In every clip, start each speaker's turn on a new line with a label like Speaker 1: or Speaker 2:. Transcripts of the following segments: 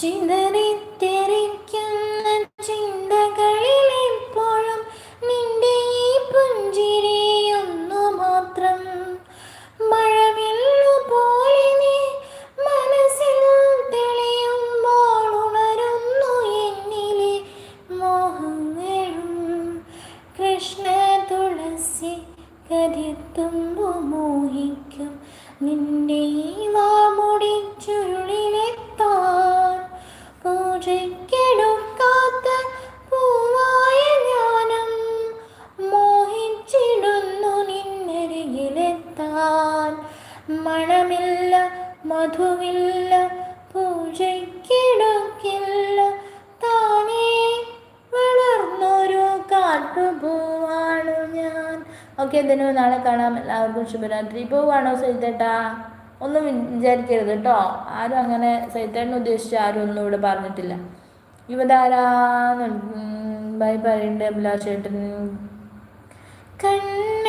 Speaker 1: ചിന്തകളിൽ മണമില്ല മധുവില്ല പൂജയ്ക്കിടക്കില്ല. താനേ വളർന്നൊരു കാട്ടുപൂവാണു ഞാൻ. ഓക്കെ എന്തിനു നാളെ കാണാം. എല്ലാവർക്കും ശുഭരാത്രി. പോവാണോ സൈതേട്ടാ ഒന്നും വിചാരിക്കരുത് കേട്ടോ. ആരും അങ്ങനെ സൈത്തേട്ടനെ ഉദ്ദേശിച്ച് ആരും ഒന്നും ഇവിടെ പറഞ്ഞിട്ടില്ല. യുവതാരാന്ന് ബൈ പറയണ്ടേ അഭിലാഷേട്ടൻ? കണ്ണേ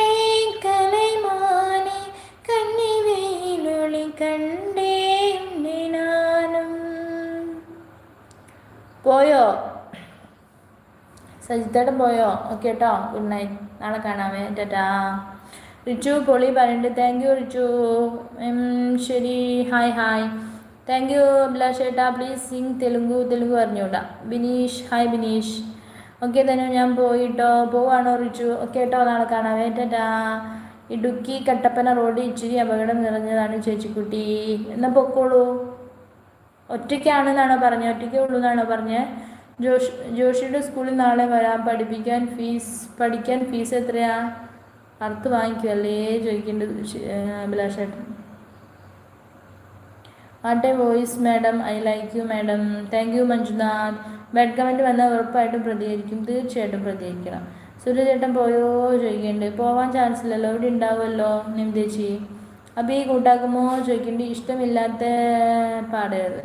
Speaker 1: കണ്ടേ പോയോ? സജിത്തേട്ടൻ പോയോ? ഓക്കെ കേട്ടോ ഗുഡ് നൈറ്റ് നാളെ കാണാമേ ടാറ്റാ. റിച്ചു പൊളി പറയുന്നുണ്ട് താങ്ക് യു റിച്ചു. ശരി. Hi hi thank you Abhilash ചേട്ടാ പ്ലീസ് സിംഗ് തെലുങ്കു തെലുങ്കു പറഞ്ഞുകൂടാ. ബിനീഷ് ഹായ് ബിനീഷ്. ഓക്കെ തന്നെ ഞാൻ പോയിട്ടോ. പോവാണോ റിച്ചു? ഓക്കെ കേട്ടോ നാളെ കാണാമേ ടാറ്റാ. ഇടുക്കി കട്ടപ്പന റോഡ് ഇച്ചിരി അപകടം നിറഞ്ഞതാണ് ചേച്ചിക്കുട്ടി. എന്നാൽ പൊക്കോളൂ. ഒറ്റയ്ക്കാണെന്നാണോ പറഞ്ഞത് ഒറ്റയ്ക്കേ ഉള്ളൂ എന്നാണോ പറഞ്ഞത് ജോഷ് ജോഷിയുടെ സ്കൂളിൽ നാളെ വരാം. പഠിപ്പിക്കാൻ ഫീസ് പഠിക്കാൻ ഫീസ് എത്രയാ? അർത്ത് വാങ്ങിക്കുമല്ലേ ചോദിക്കേണ്ടത് അഭിലാഷേട്ടൻ. What a voice madam I like you madam. Thank you Manjunath. Bad comment വന്നാൽ ഉറപ്പായിട്ടും പ്രതികരിക്കും. തീർച്ചയായിട്ടും പ്രതികരിക്കണം. സൂര്യചേട്ടൻ പോയോ ചോദിക്കുന്നുണ്ട് പോവാൻ ചാൻസ് ഇല്ലല്ലോ. ഇവിടെ ഉണ്ടാവുമല്ലോ നിമിതേച്ചി ഈ കൂട്ടാക്കുമോ ചോദിക്കുന്നുണ്ട് ഇഷ്ടമില്ലാത്ത പാടരുത്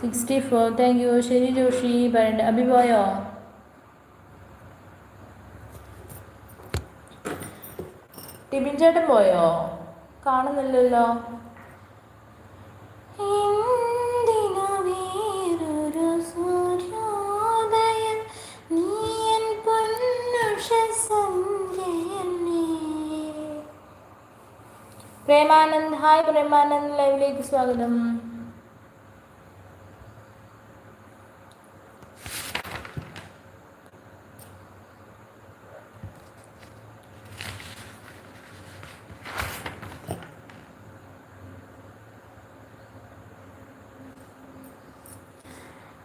Speaker 1: സിക്സ്റ്റി ഫോർ താങ്ക് യു ശരി ജോഷി. പറയണ്ട. അബി പോയോ? ടിബിൻ ചേട്ടൻ പോയോ? കാണുന്നില്ലല്ലോ. പ്രേമാനന്ദ് ഹായ് പ്രേമാനന്ദ് ലൈവിലേക്ക് സ്വാഗതം.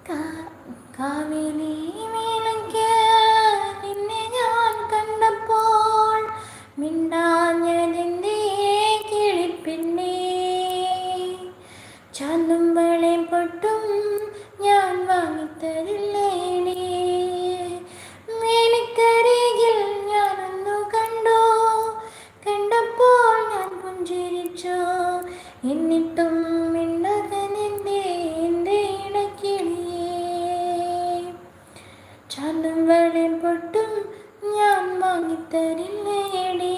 Speaker 1: കാ- എന്നിട്ടും മിണ്ടകനെന്തേ എന്റെ ഇടക്കിളിയേ. ചാന്തും വളയും പൊട്ടും ഞാൻ വാങ്ങിത്തരില്ലേടി.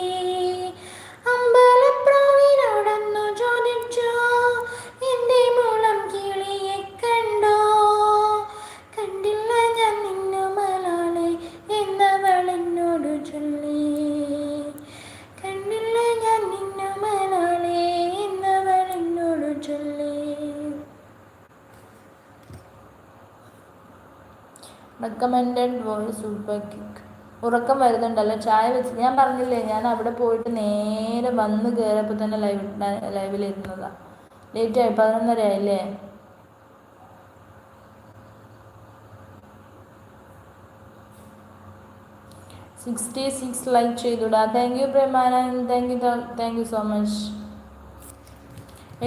Speaker 1: റെക്കമെൻഡഡ് വോയിസ് സൂപ്പർ കിക്ക് ഉറക്കം വരുന്നുണ്ടല്ലോ ചായ വെച്ച്. ഞാൻ പറഞ്ഞില്ലേ ഞാൻ അവിടെ പോയിട്ട് നേരെ വന്ന് കയറിയപ്പോൾ തന്നെ ലൈവ് ലൈവിലിരുന്നതാ ലേറ്റ് ആയി പതിനൊന്നര ആയില്ലേ? Sixty six like ചെയ്തുടാ thank you Premanand thank you thank you so much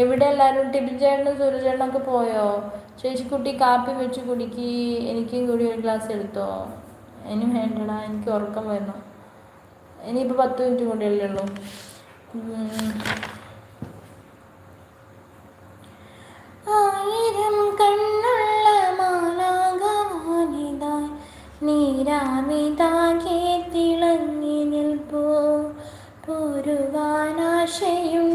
Speaker 1: എവിടെ എല്ലാവരും ടിബിൻ ചേട്ടനും സൂര്യചേട്ടനൊക്കെ പോയോ? ചേച്ചി കുട്ടി കാപ്പി വെച്ച് കുടിക്ക്. എനിക്കും കൂടി ഒരു ഗ്ലാസ് എടുത്തോ? ഇനി വേണ്ടടാ എനിക്ക് ഉറക്കം വരുന്നു ഇനിയിപ്പോൾ പത്ത് മിനിറ്റ് കൂടി അല്ലേ ഉള്ളൂ ആയിരം കണ്ണുള്ള മാലാകവാനിതായി നീരാമിതാകെ തിളങ്ങി നിൽപ്പോ. പോരുവാനാശയും